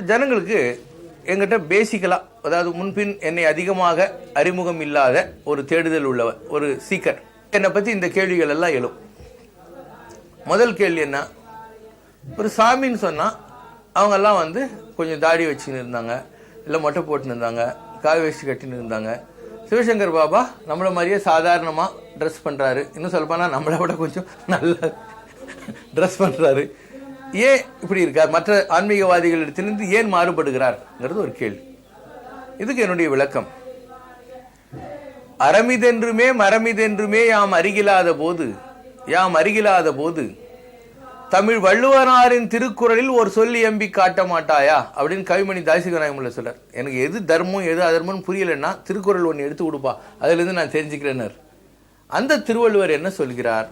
ஜனங்களுக்கு எங்கிட்ட பேசிக்கலாக அதாவது முன்பின் என்னை அதிகமாக அறிமுகம் இல்லாத ஒரு தேடுதல் உள்ளவர் ஒரு சீக்கர் என்னை பற்றி இந்த கேள்விகள் எல்லாம் எழும். முதல் கேள்வி என்ன? ஒரு சாமின்னு சொன்னால் அவங்கெல்லாம் வந்து கொஞ்சம் தாடி வச்சுன்னு இருந்தாங்க இல்லை மொட்டை போட்டுன்னு இருந்தாங்க காய் வேஷ்டி கட்டின்னு இருந்தாங்க. சிவசங்கர் பாபா நம்மளை மாதிரியே சாதாரணமாக ட்ரெஸ் பண்ணுறாரு இன்னும் சொல்லப்போனால் நம்மளை விட கொஞ்சம் நல்லா ட்ரெஸ் பண்ணுறாரு ஏன் இப்படி இருக்கார்? மற்ற ஆன்மீகவாதிகளிடத்திலிருந்து ஏன் மாறுபடுகிறார்ங்கிறது ஒரு கேள்வி. இதுக்கு என்னுடைய விளக்கம். அறமிதென்றுமே மரமிதென்றுமே யாம் அருகிலாத போது யாம் அருகிலாத போது தமிழ் வள்ளுவனாரின் திருக்குறளில் ஒரு சொல்லி எம்பி காட்ட மாட்டாயா? அப்படின்னு கவிமணி தாசிகநாயகமுள்ள சொல்றார் எனக்கு எது தர்மம் எது அதர்மம்னு புரியலன்னா திருக்குறள் ஒன்று எடுத்து கொடுப்பா. அதுலேருந்து நான் தெரிஞ்சுக்கிறேன்னர். அந்த திருவள்ளுவர் என்ன சொல்கிறார்?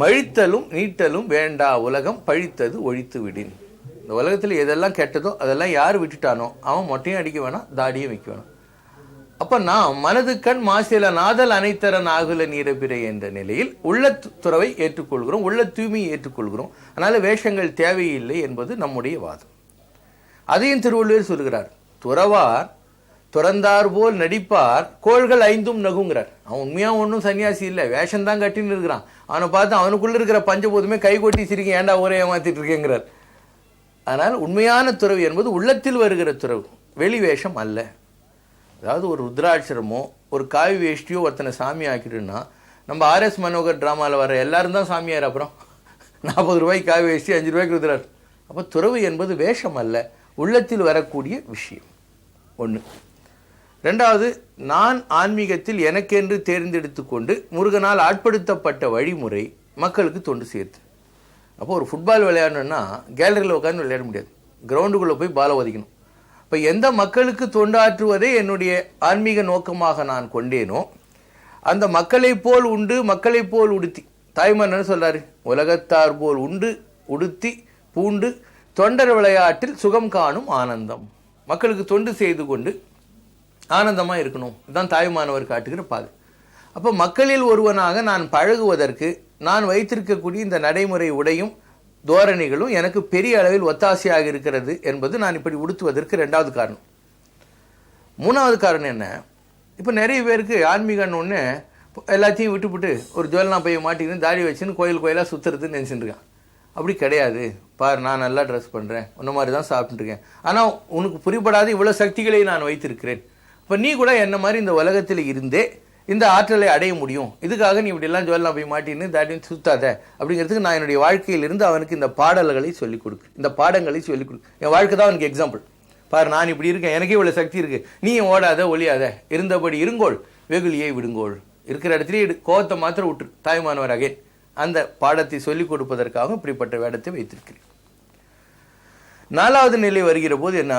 மழித்தலும் நீட்டலும் வேண்டா உலகம் பழித்தது ஒழித்து விடின். இந்த உலகத்தில் எதெல்லாம் கெட்டதோ அதெல்லாம் யார் விட்டுட்டானோ அவன் மொட்டையும் அடிக்க வேணாம் தாடியும் வைக்க வேணாம். அப்போ நான் மனது கண் மாசில நாதல் அனைத்தரன் ஆகுல நீரபிரை என்ற நிலையில் உள்ள து- துறவை ஏற்றுக்கொள்கிறோம் உள்ள தூய்மையை ஏற்றுக்கொள்கிறோம். அதனால் வேஷங்கள் தேவையில்லை என்பது நம்முடைய வாதம். அதையும் திருவள்ளுவர் சொல்கிறார் துறவார் துறந்தார் போல் நடிப்பார். கோள்கள் ஐந்தும் நகுங்கிறார். அவன் உண்மையாக ஒன்றும் சன்னியாசி இல்லை. வேஷம் தான் கட்டின்னு இருக்கிறான். அவனை பார்த்து அவனுக்குள்ள இருக்கிற பஞ்சபூதமே கை கொட்டி சிரிக்க ஏன்டா ஒரே ஏமாத்திட்டு இருக்கேங்கிறார். அதனால் உண்மையான துறவு என்பது உள்ளத்தில் வருகிற துறவு. வெளி வேஷம் அல்ல. அதாவது ஒரு ருத்ராட்சரமோ ஒரு காவி வேஷ்டியோ ஒருத்தனை சாமி ஆக்கிட்டுன்னா நம்ம ஆர்எஸ் மனோகர் ட்ராமாவில் வர எல்லாரும் தான் சாமியார் அப்புறம். நாற்பது ரூபாய்க்கு காவி வேஷ்டி அஞ்சு ரூபாய்க்கு ருத்ராட்சம் அப்போ துறவு என்பது வேஷம் அல்ல. உள்ளத்தில் வரக்கூடிய விஷயம். ஒன்று ரெண்டாவது நான் ஆன்மீகத்தில் எனக்கென்று தேர்ந்தெடுத்து கொண்டு முருகனால் ஆட்படுத்தப்பட்ட வழிமுறை மக்களுக்கு தொண்டு சேர்த்து. அப்போ ஒரு ஃபுட்பால் விளையாடணுன்னா கேலரியில் உட்காந்து விளையாட முடியாது. கிரவுண்டுக்குள்ளே போய் பாலை ஒதுக்கணும் இப்போ எந்த மக்களுக்கு தொண்டாற்றுவதை என்னுடைய ஆன்மீக நோக்கமாக நான் கொண்டேனோ அந்த மக்களைப் போல் உண்டு மக்களைப் போல் உடுத்தி. தாய்மார் சொல்கிறாரு உலகத்தார் போல் உண்டு உடுத்தி பூண்டு தொண்டர் விளையாட்டில் சுகம் காணும் ஆனந்தம். மக்களுக்கு தொண்டு செய்து கொண்டு ஆனந்தமாக இருக்கணும். இதுதான் தாய்மானவர் காட்டுகிற பாதை. அப்போ மக்களில் ஒருவனாக நான் பழகுவதற்கு நான் வைத்திருக்கக்கூடிய இந்த நடைமுறை உடையும் தோரணைகளும் எனக்கு பெரிய அளவில் ஒத்தாசையாக இருக்கிறது என்பது நான் இப்படி உடுத்துவதற்கு ரெண்டாவது காரணம். மூணாவது காரணம் என்ன? இப்போ நிறைய பேருக்கு ஆன்மீகம்னு ஒன்று எல்லாத்தையும் விட்டுவிட்டு ஒரு ஜுவல்னா போய் மாட்டிக்கின்னு தாடி வச்சுன்னு கோயில் கோயிலாக சுற்றுறதுன்னு நினச்சிட்டு இருக்கான். அப்படி கிடையாது. பார் நான் நல்லா ட்ரெஸ் பண்ணுறேன் உன்ன மாதிரி தான் சாப்பிட்டுருக்கேன் ஆனால் உனக்கு புரிபடாத இவ்வளோ சக்திகளை நான் வைத்திருக்கிறேன். இப்போ நீ கூட என்ன மாதிரி இந்த உலகத்தில் இருந்தே இந்த ஆற்றலை அடைய முடியும்? இதுக்காக நீ இப்படிலாம் ஜுவல்லாம் போய் மாட்டின்னு தாட்டின்னு சுத்தாத. அப்படிங்கிறதுக்கு நான் என்னுடைய வாழ்க்கையிலிருந்து அவனுக்கு இந்த பாடல்களை சொல்லிக் கொடுக்கு. இந்த பாடங்களை சொல்லிக் கொடுக்கு என் வாழ்க்கை தான் அவனுக்கு எக்ஸாம்பிள் பார் நான் இப்படி இருக்கேன். எனக்கே இவ்வளோ சக்தி இருக்குது நீ ஓடாத ஒளியாத இருந்தபடி இருங்கோள். வெகுளியை விடுங்கோள். இருக்கிற இடத்துலயே இடு. கோவத்தை மாத்திரம் விட்டு தாய்மானவர் அந்த பாடத்தை சொல்லிக் கொடுப்பதற்காக இப்படிப்பட்ட வேடத்தை வைத்திருக்கிறேன். நாலாவது நிலை வருகிற போது என்ன?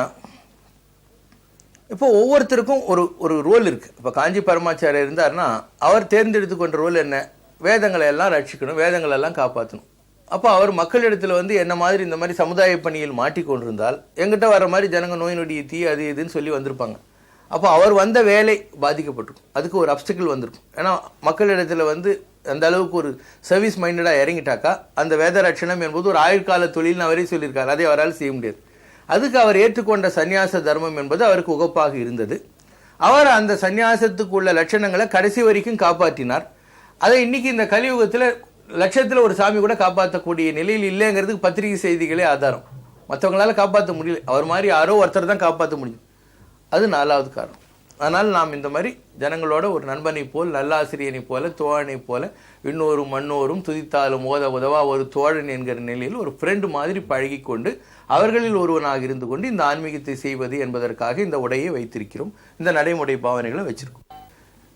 இப்போ ஒவ்வொருத்தருக்கும் ஒரு ஒரு ரோல் இருக்குது இப்போ காஞ்சி பரமாச்சாரியர் இருந்தாருன்னா அவர் தேர்ந்தெடுத்து கொண்ட ரோல் என்ன? வேதங்களை எல்லாம் ரட்சிக்கணும் வேதங்களை எல்லாம் காப்பாற்றணும் அப்போ அவர் மக்களிடத்தில் வந்து என்ன மாதிரி இந்த மாதிரி சமுதாய பணியில் மாட்டிக்கொண்டிருந்தால் எங்கிட்ட வர மாதிரி ஜனங்க நோய் நொடி தீ அது இதுன்னு சொல்லி வந்திருப்பாங்க. அப்போ அவர் வந்த வேலை பாதிக்கப்பட்டிருக்கும். அதுக்கு ஒரு அப்டிக்கல் வந்திருக்கும். ஏன்னா மக்களிடத்தில் வந்து அந்த அளவுக்கு ஒரு சர்வீஸ் மைண்டடாக இறங்கிட்டாக்கா அந்த வேத ரட்சணம் என்பது ஒரு ஆயுட்கால தொழில்னு அவரே சொல்லியிருக்காரு. அதை அவரால் செய்ய முடியாது. அதுக்கு அவர் ஏற்றுக்கொண்ட சந்நியாச தர்மம் என்பது அவருக்கு உகப்பாக இருந்தது. அவர் அந்த சந்நியாசத்துக்கு உள்ள லட்சணங்களை கடைசி வரைக்கும் காப்பாற்றினார். அதை இன்னைக்கு இந்த கலியுகத்தில் லட்சத்தில் ஒரு சாமி கூட காப்பாற்றக்கூடிய நிலையில் இல்லைங்கிறதுக்கு பத்திரிகை செய்திகளே ஆதாரம். மற்றவங்களால காப்பாற்ற முடியல. அவர் மாதிரி யாரோ ஒருத்தர் தான் காப்பாற்ற முடியும். அது நாலாவது காரணம். அதனால் நாம் இந்த மாதிரி ஜனங்களோட ஒரு நண்பனை போல் நல்லாசிரியனை போல தோழனை போல இன்னொரு மண்ணோரும் துதித்தாலும் ஓத உதவா ஒரு தோழன் என்கிற நிலையில் ஒரு ஃப்ரெண்டு மாதிரி பழகிக்கொண்டு அவர்களில் ஒருவனாக இருந்து கொண்டு இந்த ஆன்மீகத்தை செய்வது என்பதற்காக இந்த உடையை வைத்திருக்கிறோம். இந்த நடைமுறை பாவனைகளை வச்சிருக்கோம்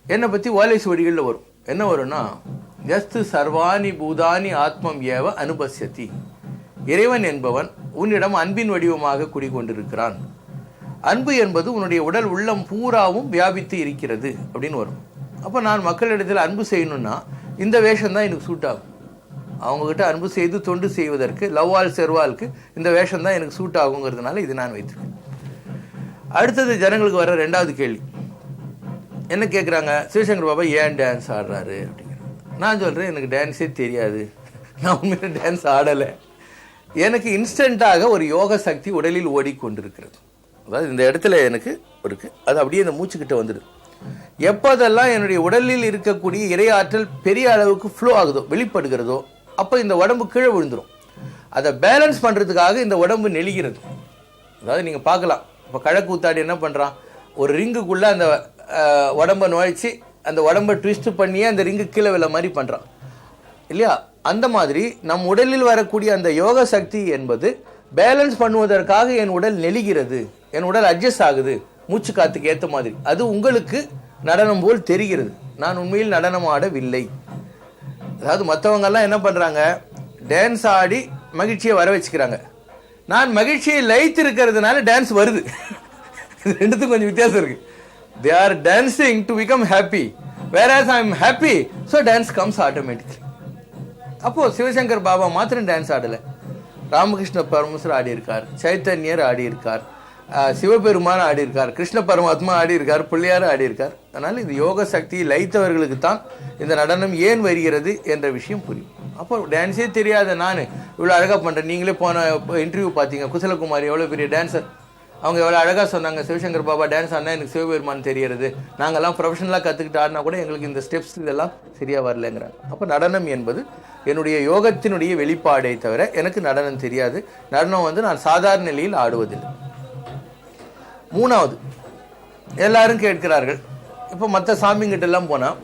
என்னை பற்றி ஓலை சுவடிகளில் வரும். என்ன வரும்னா எஸ்து சர்வாணி பூதானி ஆத்மம் ஏவ அனுபசதி இறைவன் என்பவன் உன்னிடம் அன்பின் வடிவமாக குடிகொண்டிருக்கிறான். அன்பு என்பது உன்னுடைய உடல் உள்ளம் பூராவும் வியாபித்து இருக்கிறது அப்படின்னு வரும். அப்போ நான் மக்களிடத்தில் அன்பு செய்யணும்னா இந்த வேஷம் தான் எனக்கு சூட் ஆகும். அவங்கக்கிட்ட அன்பு செய்து தொண்டு செய்வதற்கு லவ்வால் செர்வாலுக்கு இந்த வேஷம் தான் எனக்கு சூட் ஆகுங்கிறதுனால இது நான் வைத்திருக்கேன். அடுத்தது ஜனங்களுக்கு வர ரெண்டாவது கேள்வி. என்ன கேட்குறாங்க சிவசங்கர் பாபா ஏன் டான்ஸ் ஆடுறாரு அப்படிங்கிறாங்க. நான் சொல்கிறேன் எனக்கு டான்ஸே தெரியாது. நான் உண்மையில டான்ஸ் ஆடலை. எனக்கு இன்ஸ்டண்ட்டாக ஒரு யோக சக்தி உடலில் ஓடிக்கொண்டிருக்கிறது. அதாவது இந்த இடத்துல எனக்கு இருக்கு. அது அப்படியே இந்த மூச்சுக்கிட்ட வந்துடுது எப்போதெல்லாம் என்னுடைய உடலில் இருக்கக்கூடிய இறையாற்றல் பெரிய அளவுக்கு ஃப்ளோ ஆகுதோ வெளிப்படுகிறதோ அப்போ இந்த உடம்பு கீழே விழுந்துடும் அதை பேலன்ஸ் பண்ணுறதுக்காக இந்த உடம்பு நெளிகிறது. அதாவது நீங்கள் பார்க்கலாம். இப்போ கழக்கு ஊத்தாடி என்ன பண்ணுறான் ஒரு ரிங்குக்குள்ளே அந்த உடம்பை நுழைச்சி அந்த உடம்பை ட்விஸ்ட் பண்ணியே அந்த ரிங்கு கீழே விழ மாதிரி பண்ணுறான் இல்லையா? அந்த மாதிரி நம் உடலில் வரக்கூடிய அந்த யோக சக்தி என்பது பேலன்ஸ் பண்ணுவதற்காக என் உடல் நெளிகிறது. என் உடல் அட்ஜஸ்ட் ஆகுது. மூச்சு காத்துக்கு ஏற்ற மாதிரி. அது உங்களுக்கு நடனம் போல் தெரிகிறது. நான் உண்மையில் நடனம் ஆடவில்லை. அதாவது மற்றவங்கெல்லாம் என்ன பண்ணுறாங்க டான்ஸ் ஆடி மகிழ்ச்சியை வர வச்சுக்கிறாங்க. நான் மகிழ்ச்சியை லைத்து இருக்கிறதுனால டான்ஸ் வருது ரெண்டுத்துக்கும் கொஞ்சம் வித்தியாசம் இருக்கு. They are dancing to become happy whereas I am happy so dance comes automatically அப்போது சிவசங்கர் பாபா மாத்திரம் டான்ஸ் ஆடலை. ராமகிருஷ்ண பரமசர் ஆடி இருக்கார் சைத்தன்யர் ஆடியிருக்கார் சிவபெருமான் ஆடி இருக்கார் கிருஷ்ண பரமாத்மா ஆடி இருக்கார் பிள்ளையார் ஆடியிருக்கார். அதனால் இந்த இது யோக சக்தி லைத்தவர்களுக்கு தான் இந்த நடனம் ஏன் வருகிறது என்ற விஷயம் புரியும். அப்போ டான்ஸே தெரியாத நான் இவ்வளோ அழகாக பண்ணுறேன் நீங்களே போன இன்டர்வியூ பார்த்தீங்க குசலகுமார் எவ்வளோ பெரிய டான்ஸர் அவங்க எவ்வளோ அழகாக சொன்னாங்க சிவசங்கர் பாபா டான்ஸ் ஆனால் எனக்கு சிவபெருமான் தெரியறது நாங்கள்லாம் ப்ரொஃபஷனலாக கற்றுக்கிட்டு ஆடினா கூட எங்களுக்கு இந்த ஸ்டெப்ஸ் இதெல்லாம் சரியாக வரலங்கிறாங்க. அப்போ நடனம் என்பது என்னுடைய யோகத்தினுடைய வெளிப்பாடே தவிர எனக்கு நடனம் தெரியாது. நடனம் வந்து நான் சாதாரண நிலையில் ஆடுவதில்லை. மூணாவது எல்லாரும் கேட்கிறார்கள். இப்போ மற்ற சாமிங்கிட்ட எல்லாம் போனால்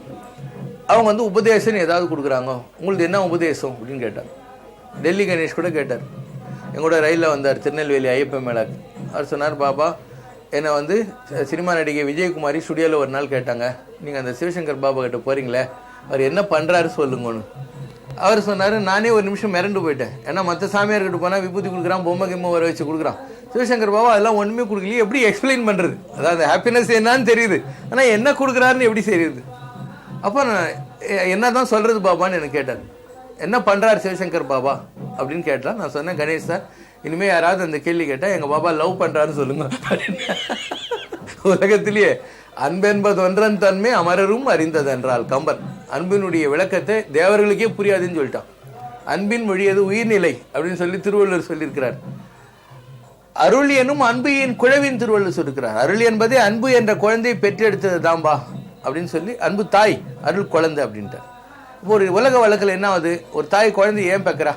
அவங்க வந்து உபதேசம் ஏதாவது கொடுக்குறாங்க. உங்களுக்கு என்ன உபதேசம் அப்படின்னு கேட்டார் டெல்லி கணேஷ் கூட கேட்டார். எங்களோட ரயிலில் வந்தார் திருநெல்வேலி ஐயப்ப மேலாக்கு அவர் சொன்னார் பாபா என்னை வந்து சினிமா நடிகை விஜயகுமாரி ஸ்டுடியோவில் ஒரு நாள் கேட்டாங்க. நீங்கள் அந்த சிவசங்கர் பாபா கிட்ட போகிறீங்களே அவர் என்ன பண்ணுறாரு சொல்லுங்கன்னு. அவர் சொன்னார் நானே ஒரு நிமிஷம் மிரண்டு போயிட்டேன். ஏன்னா மற்ற சாமியார்கிட்ட போனால் விபூதி கொடுக்குறான் பொம்மை கிம்மை வர வச்சு கொடுக்குறான். சிவசங்கர் பாபா அதெல்லாம் ஒன்றுமே கொடுக்கலையே எப்படி எக்ஸ்பிளைன் பண்ணுறது அதாவது ஹாப்பினஸ் என்னன்னு தெரியுது. ஆனால் என்ன கொடுக்குறாருன்னு எப்படி தெரியுது? அப்போ நான் என்ன தான் சொல்கிறது பாபான்னு எனக்கு கேட்டார். என்ன பண்ணுறாரு சிவசங்கர் பாபா? அப்படின்னு கேட்டால் நான் சொன்னேன் கணேஷ் சார் இனிமேல் யாராவது அந்த கேள்வி கேட்டால் எங்கள் பாபா லவ் பண்ணுறாருன்னு சொல்லுங்க. உலகத்திலேயே அன்பென்பது ஒன்றன் தன்மை அமரரும் அறிந்ததென்றால் கம்பன் அன்பினுடைய விளக்கத்தை தேவர்களுக்கே புரியாதுன்னு சொல்லிட்டான். அன்பின் மொழி அது உயிர்நிலை அப்படின்னு சொல்லி திருவள்ளுவர் சொல்லியிருக்கிறார். அருள் எனும் அன்பு குழவின் திருவள்ளுவர் சொல்லிருக்கிறார் அருள் என்பதே அன்பு என்ற குழந்தையை பெற்றெடுத்தது தாம்பா அப்படின்னு சொல்லி அன்பு தாய் அருள் குழந்தை அப்படின்ட்டார். இப்போ ஒரு உலக வழக்கில் என்ன ஆகுது? ஒரு தாய் குழந்தை ஏன் பெக்கிறா?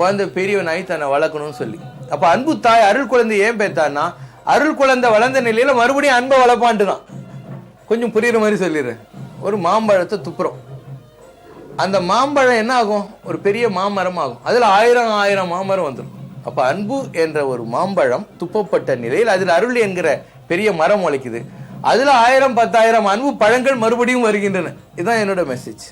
குழந்தை பெரியவன் ஆகி தன்னை வளர்க்கணும்னு சொல்லி. அப்போ அன்பு தாய் அருள் குழந்தை ஏன் பெத்தான்னா அருள் குழந்தை வளர்ந்த நிலையில மறுபடியும் அன்பை வளர்ப்பான்ட்டு தான் கொஞ்சம் புரியுற மாதிரி சொல்லிடுறேன் ஒரு மாம்பழத்தை துப்புறோம். அந்த மாம்பழம் என்ன ஆகும்? ஒரு பெரிய மாமரம் ஆகும். அதுல ஆயிரம் ஆயிரம் மாமரம் வந்துடும் அப்ப அன்பு என்ற ஒரு மாம்பழம் துப்பப்பட்ட நிலையில் அதில் அருள் என்கிற பெரிய மரம் முளைக்குது. அதுல ஆயிரம் பத்தாயிரம் அன்பு பழங்கள் மறுபடியும் வருகின்றன. இதுதான் என்னோட மெசேஜ்